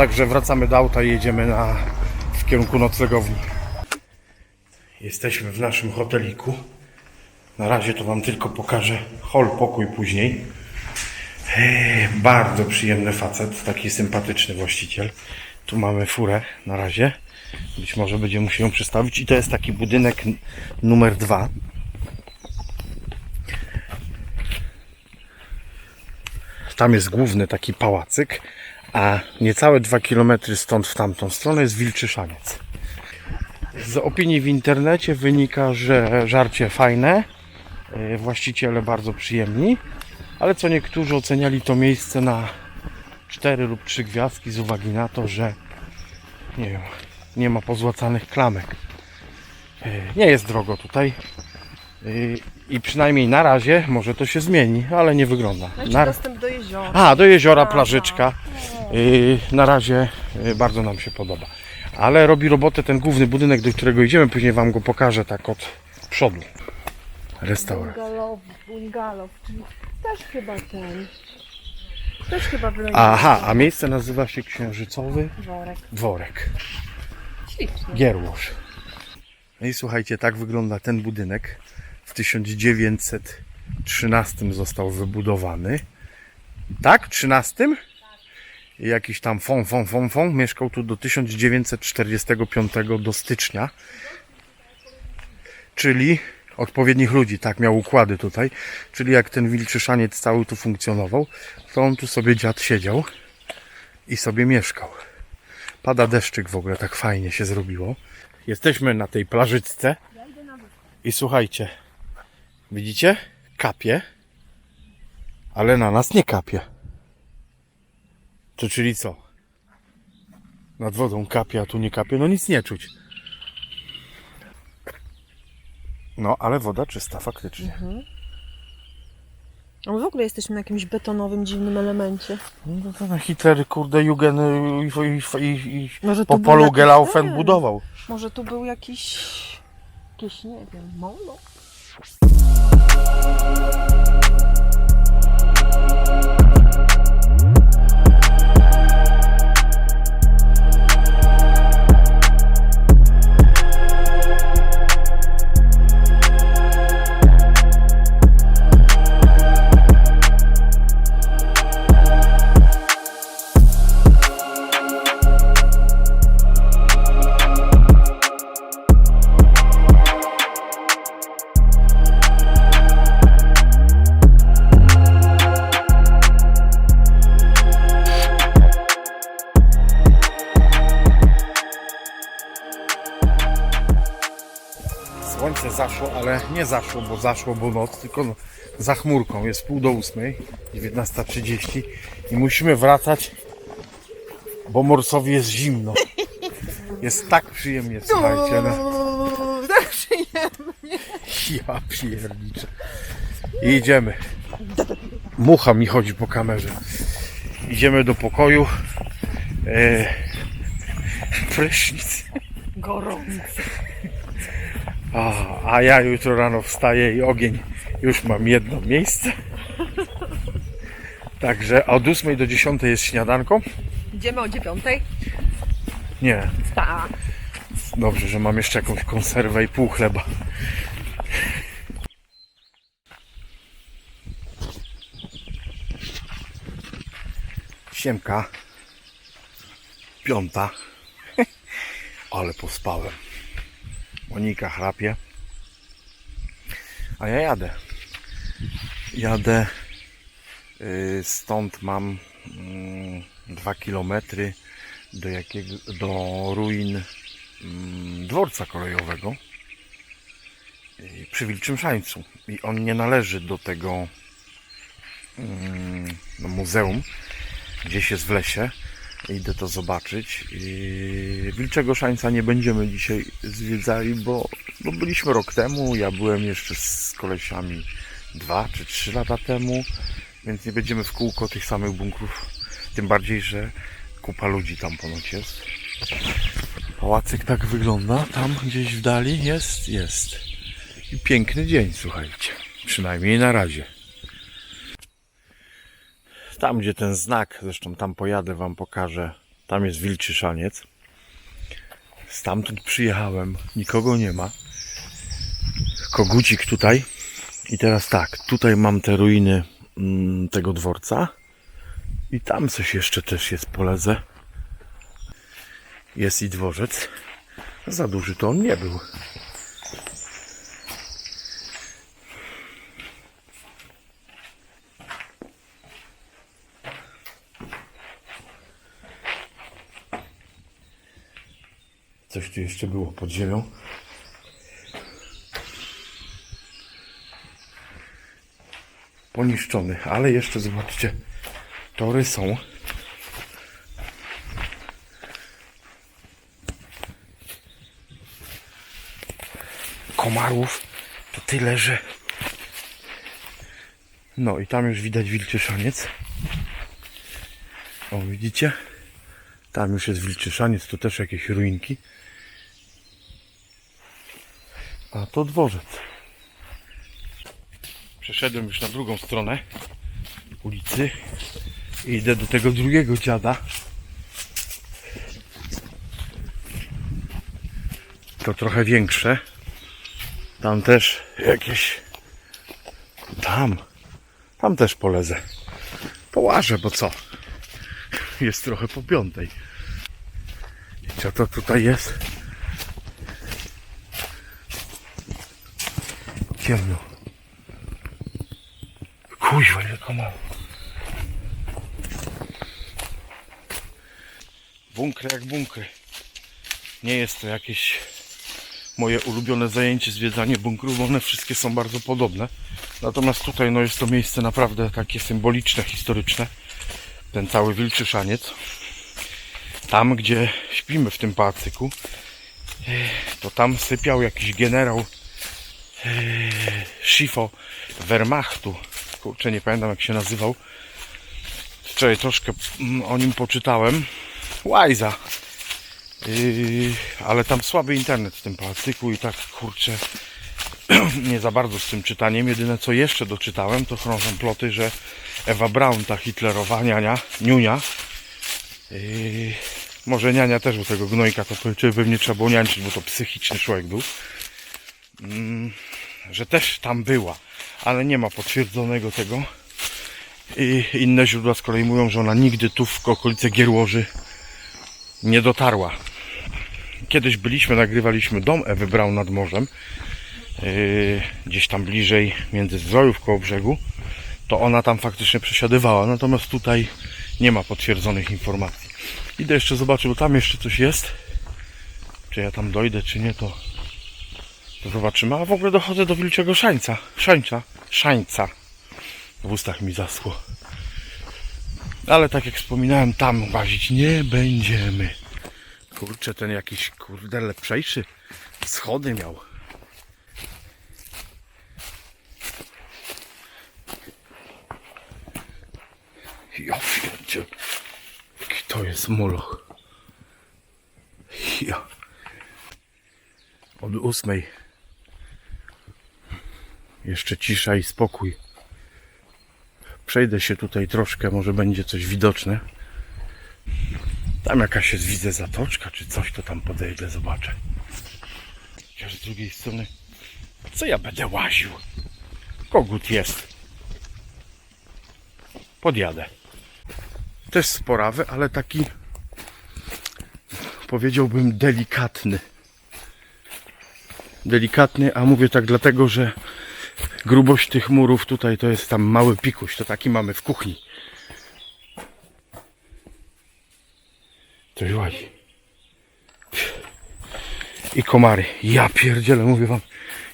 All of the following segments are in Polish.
Także wracamy do auta i jedziemy na, w kierunku noclegowni. Jesteśmy w naszym hoteliku. Na razie to Wam tylko pokażę hol, pokój później. Eee, Bardzo przyjemny facet, taki sympatyczny właściciel. Tu mamy furę na razie. Być może będzie musiał ją przestawić. I to jest taki budynek numer dwa. Tam jest główny taki pałacyk, a niecałe dwa kilometry stąd w tamtą stronę jest Wilczyszaniec. Z opinii w internecie wynika, że żarcie fajne, e, właściciele bardzo przyjemni, ale co niektórzy oceniali to miejsce na 4 lub 3 gwiazdki z uwagi na to, że nie wiem, nie ma pozłacanych klamek. E, Nie jest drogo tutaj. I przynajmniej na razie może to się zmieni, ale nie wygląda. Znaczy Na... dostęp do jeziora. A, do jeziora plażyczka. Yy, na razie yy, bardzo nam się podoba. Ale robi robotę ten główny budynek, do którego idziemy. Później Wam go pokażę tak od przodu. Restauracja. Bungalow, bungalow, czyli też chyba ten. Też chyba wygląda. Aha, a miejsce nazywa się Księżycowy Worek. Dworek. Śliczny. Gierłosz. No i słuchajcie, tak wygląda ten budynek. W 1913 został wybudowany. Tak? 13? I jakiś tam fon, fon, fon, fon mieszkał tu do 1945 do stycznia. Czyli odpowiednich ludzi, tak miał układy tutaj. Czyli jak ten wilczyszaniec cały tu funkcjonował, to on tu sobie dziad siedział i sobie mieszkał. Pada deszczyk w ogóle, tak fajnie się zrobiło. Jesteśmy na tej plażyczce i słuchajcie, widzicie? Kapie, ale na nas nie kapie. To czyli co? Nad wodą kapie, a tu nie kapie, no nic nie czuć. No, ale woda czysta faktycznie. A my w ogóle jesteśmy na jakimś betonowym, dziwnym elemencie. No to na Hitler, kurde, Jugend i, i, i, Może po polu jakiś Gelaufen budował. Może tu był jakiś... Jakieś, nie wiem, molo? you Słońce zaszło, ale nie zaszło, bo zaszło, bo noc, tylko no, za chmurką. Jest pół do ósmej, 19.30 i musimy wracać, bo Morsowi jest zimno. Jest tak przyjemnie, słuchajcie. No. Tak przyjemnie. Ja pierniczę. I idziemy. Mucha mi chodzi po kamerze. Idziemy do pokoju. E, prysznic. Gorąco. A, a ja jutro rano wstaję i ogień już mam jedno miejsce. Także od 8 do 10 jest śniadanko. Idziemy o dziewiątej? Nie, Tak. dobrze, że mam jeszcze jakąś konserwę i pół chleba. Siemka. Piąta. Ale pospałem. Monika chrapie. A ja jadę. Jadę. y, Stąd mam mm, dwa kilometry do jakiego, do ruin mm, dworca kolejowego przy Wilczym Szańcu. I on nie należy do tego mm, no, muzeum, gdzieś jest w lesie. Idę to zobaczyć. Wilczego Szańca nie będziemy dzisiaj zwiedzali, bo, bo byliśmy rok temu. Ja byłem jeszcze z kolesiami dwa czy trzy lata temu, więc nie będziemy w kółko tych samych bunkrów. Tym bardziej, że kupa ludzi tam ponoć jest. Pałacyk tak wygląda. Tam gdzieś w dali jest, jest. I piękny dzień, słuchajcie. Przynajmniej na razie. Tam, gdzie ten znak, zresztą tam pojadę, Wam pokażę Tam jest wilczy szaniec. Stamtąd przyjechałem, nikogo nie ma. Kogucik tutaj. I teraz tak, tutaj mam te ruiny mm, tego dworca. I tam coś jeszcze też jest po ledze. Jest i dworzec. Za duży to on nie był. Coś tu jeszcze było pod ziemią. Poniszczony, ale jeszcze zobaczcie, tory są. Komarów to tyle, że. No i tam już widać wilczy szaniec. O, widzicie? Tam już jest wilczy szaniec, to też jakieś ruinki. A to dworzec. Przeszedłem już na drugą stronę ulicy i idę do tego drugiego dziada. To trochę większe. Tam też jakieś. Tam. Tam też polezę. Połażę, bo co? Jest trochę po piątej. Co to tutaj jest? Ciemno. Kuźwa, ile komarów. Bunkry jak bunkry. Nie jest to jakieś moje ulubione zajęcie, zwiedzanie bunkrów, bo one wszystkie są bardzo podobne. Natomiast tutaj no, jest to miejsce naprawdę takie symboliczne, historyczne. Ten cały wilczy szaniec. Tam, gdzie śpimy w tym pałacyku, eh, to tam sypiał jakiś generał eh, Schifo Wehrmachtu. Kurczę, nie pamiętam jak się nazywał. Wczoraj troszkę mm, o nim poczytałem. Łajza. Yy, ale tam słaby internet w tym pałacyku i tak kurczę nie za bardzo z tym czytaniem. Jedyne co jeszcze doczytałem to krążą ploty, że Ewa Braun, ta hitlerowa niania, niunia, może niania też u tego gnojka, to by nie trzeba było niańczyć, bo to psychiczny człowiek był, mm, że też tam była, ale nie ma potwierdzonego tego. I inne źródła z kolei mówią, że ona nigdy tu w okolice Gierłoży nie dotarła. Kiedyś byliśmy, nagrywaliśmy dom Ewy Braun nad morzem, yy, gdzieś tam bliżej między Zdrojów koło brzegu, to ona tam faktycznie przesiadywała, natomiast tutaj nie ma potwierdzonych informacji. Idę jeszcze zobaczyć, bo tam jeszcze coś jest. Czy ja tam dojdę, czy nie, to, to zobaczymy. A w ogóle dochodzę do wilczego szańca. Szańca. Szańca. W ustach mi zaschło. Ale tak jak wspominałem, tam łazić nie będziemy. Kurczę, ten jakiś kurde lepszejszy schody miał. Ja pierdzie. To jest moloch. Ja. Od ósmej. Jeszcze cisza i spokój. Przejdę się tutaj troszkę, może będzie coś widoczne. Tam jakaś jest, widzę, zatoczka czy coś, to tam podejdę, zobaczę. Chociaż z drugiej strony, co ja będę łaził? Kogut jest. Podjadę. Też sporawy, ale taki powiedziałbym delikatny. Delikatny, a mówię tak dlatego, że grubość tych murów tutaj to jest tam mały pikuś, to taki mamy w kuchni. Coś łazi. I komary. Ja pierdzielę, mówię wam,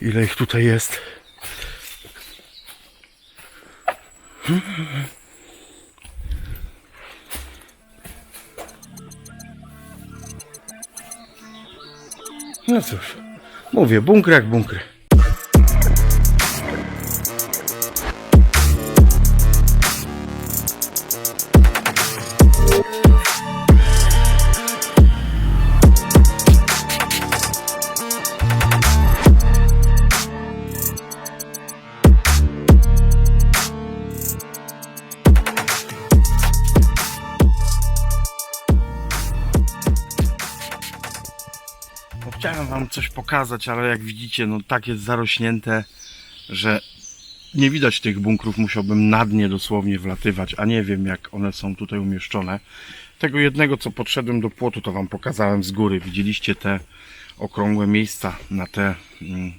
ile ich tutaj jest. No cóż, mówię, bunkry bunkry. coś pokazać, ale jak widzicie, no tak jest zarośnięte, że nie widać tych bunkrów, musiałbym na dnie dosłownie wlatywać, a nie wiem jak one są tutaj umieszczone. Tego jednego, co podszedłem do płotu, to wam pokazałem z góry. Widzieliście te okrągłe miejsca na te, mm,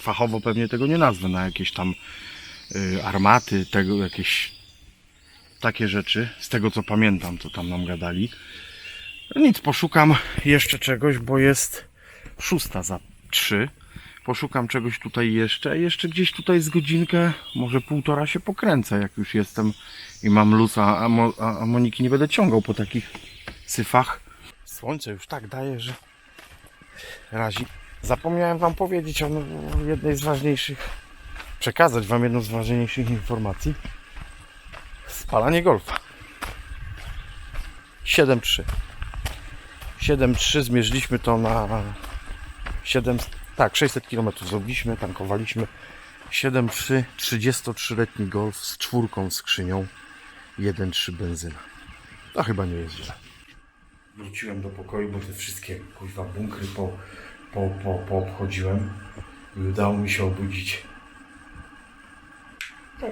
fachowo pewnie tego nie nazwę, na jakieś tam y, armaty, tego jakieś takie rzeczy, z tego co pamiętam, co tam nam gadali. No Nic, poszukam jeszcze czegoś, bo jest szósta za trzy. Poszukam czegoś tutaj jeszcze. Jeszcze gdzieś tutaj z godzinkę, może półtora się pokręcę, jak już jestem i mam lusa, a, Mo, a, Moniki nie będę ciągał po takich syfach. Słońce już tak daje, że razi. Zapomniałem Wam powiedzieć o jednej z ważniejszych, przekazać Wam jedną z ważniejszych informacji. Spalanie golfa. 7-3. 7-3 zmierzyliśmy to na 7, tak, 600 km zrobiliśmy, tankowaliśmy. 7-3, 33-letni golf z czwórką skrzynią, 1-3 benzyna. To chyba nie jest źle. Wróciłem do pokoju, bo te wszystkie kuźwa bunkry po, po, po, poobchodziłem i udało mi się obudzić. Tak.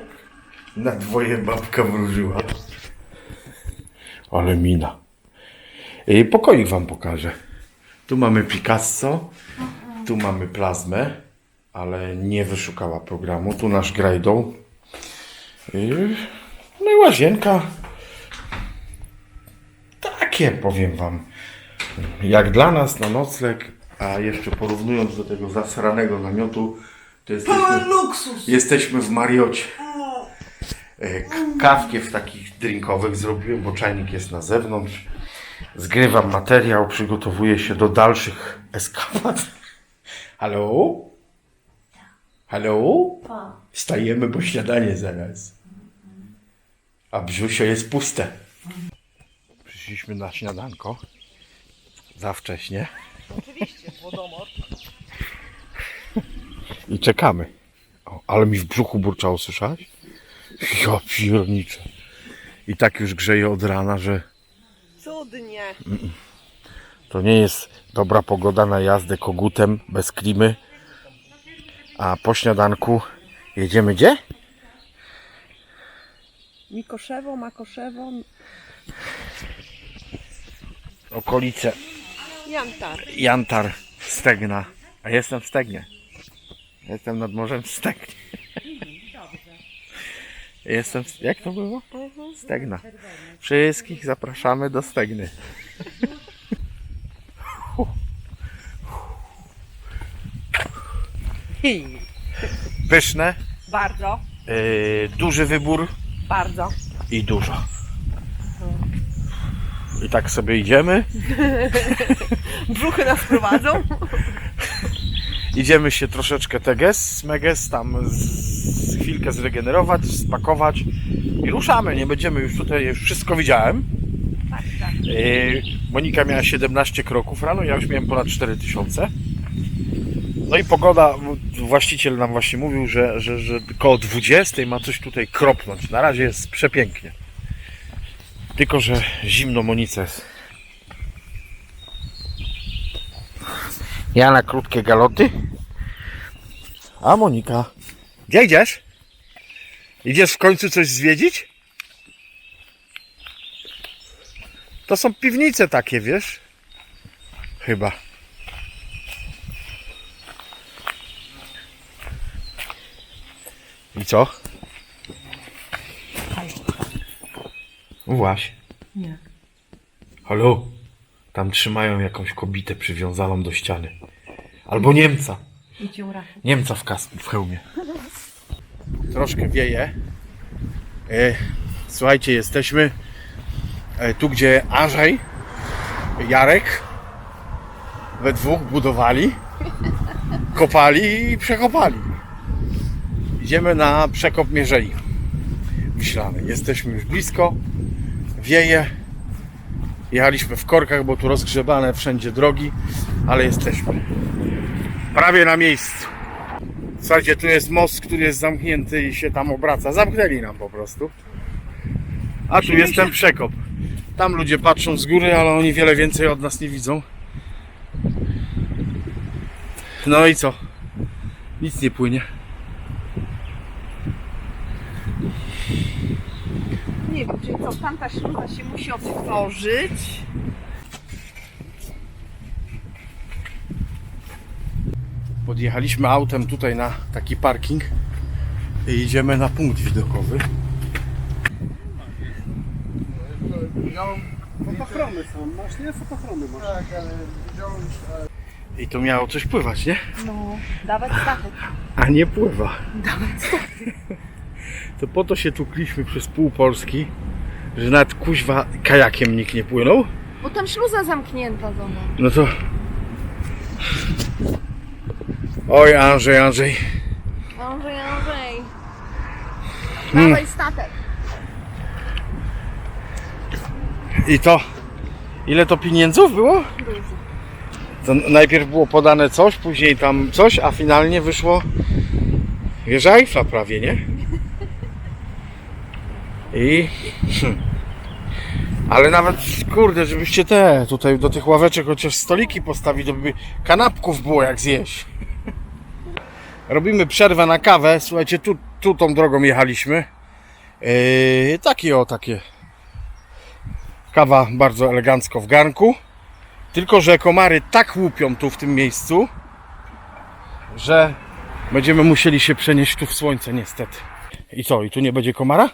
Na dwoje babka wróżyła. Ale mina. I pokoik wam pokażę. Tu mamy Picasso, tu mamy plazmę, ale nie wyszukała programu. Tu nasz Grajdą. No i łazienka. Takie powiem wam. Jak dla nas na nocleg, a jeszcze porównując do tego zasranego namiotu, to jesteśmy, luksus! jesteśmy w Mariocie. E, k- Kawkiew takich drinkowych zrobiłem, bo czajnik jest na zewnątrz. Zgrywam materiał, przygotowuję się do dalszych eskapad. Halo? Halo? Stajemy, bo śniadanie zaraz. A brzusio jest puste. Przyszliśmy na śniadanko. Za wcześnie. Oczywiście, wodomor. I czekamy. O, ale mi w brzuchu burczało, słyszałeś? Ja pierniczę. I tak już grzeje od rana, że Cudnie. to nie jest dobra pogoda na jazdę kogutem bez klimy. A po śniadanku jedziemy gdzie? Mikoszewo, Makoszewo, Okolice Jantar. Jantar, Stegna. A jestem w Stegnie. Jestem nad morzem w Stegnie. Jestem, jak to było? Stegna. Wszystkich zapraszamy do Stegny. Pyszne, Bardzo, yy, duży wybór bardzo. i dużo. I tak sobie idziemy. Brzuchy nas prowadzą. Idziemy się troszeczkę teges, meges tam z, chwilkę zregenerować, spakować i ruszamy. Nie będziemy już tutaj, już wszystko widziałem. Tak, tak. Yy, Monika miała 17 kroków rano, ja już miałem ponad 4000. No i pogoda, właściciel nam właśnie mówił, że, że, że koło 20 ma coś tutaj kropnąć. Na razie jest przepięknie. Tylko, że zimno Monice jest. Ja na krótkie galoty. A Monika. Gdzie idziesz? Idziesz w końcu coś zwiedzić? To są piwnice takie, wiesz? Chyba. I co? Właśnie. Nie. Halo? Tam trzymają jakąś kobietę przywiązaną do ściany. Albo Niemca. Niemca w kasku, w hełmie. Troszkę wieje. E, słuchajcie, jesteśmy e, tu, gdzie Andrzej, Jarek we dwóch budowali, kopali i przekopali. Idziemy na przekop Mierzei Wiślanej. Jesteśmy już blisko. Wieje. Jechaliśmy w korkach, bo tu rozgrzebane wszędzie drogi, ale jesteśmy prawie na miejscu. Słuchajcie, tu jest most, który jest zamknięty i się tam obraca. Zamknęli nam po prostu. A tu jest ten przekop. Tam ludzie patrzą z góry, ale oni wiele więcej od nas nie widzą. No i co? Nic nie płynie. Nie wiem, czyli co, tamta śluza się musi otworzyć. Podjechaliśmy autem tutaj na taki parking i idziemy na punkt widokowy. Fotochrony są, masz nie? Fotochrony masz. Tak, ale widziałem, I to miało coś pływać, nie? No, dawać statek. A nie pływa. To po to się tukliśmy przez pół Polski, że nawet kuźwa kajakiem nikt nie płynął. Bo tam śluza zamknięta do. No to... Oj Andrzej, Andrzej. Andrzej, Andrzej. Hmm. Dawaj statek. I to... Ile to pieniędzów było? To najpierw było podane coś, później tam coś, a finalnie wyszło wieża Eiffla prawie, nie? I... Hmm. Ale nawet, kurde, żebyście te, tutaj do tych ławeczek chociaż stoliki postawić, to by kanapków było jak zjeść. Robimy przerwę na kawę, słuchajcie, tu, tu tą drogą jechaliśmy. Yy, takie o, takie. Kawa bardzo elegancko w garnku. Tylko, że komary tak łupią tu w tym miejscu, że będziemy musieli się przenieść tu w słońce niestety. I co, i tu nie będzie komara?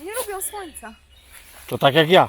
Nie lubią słońca. To tak jak ja.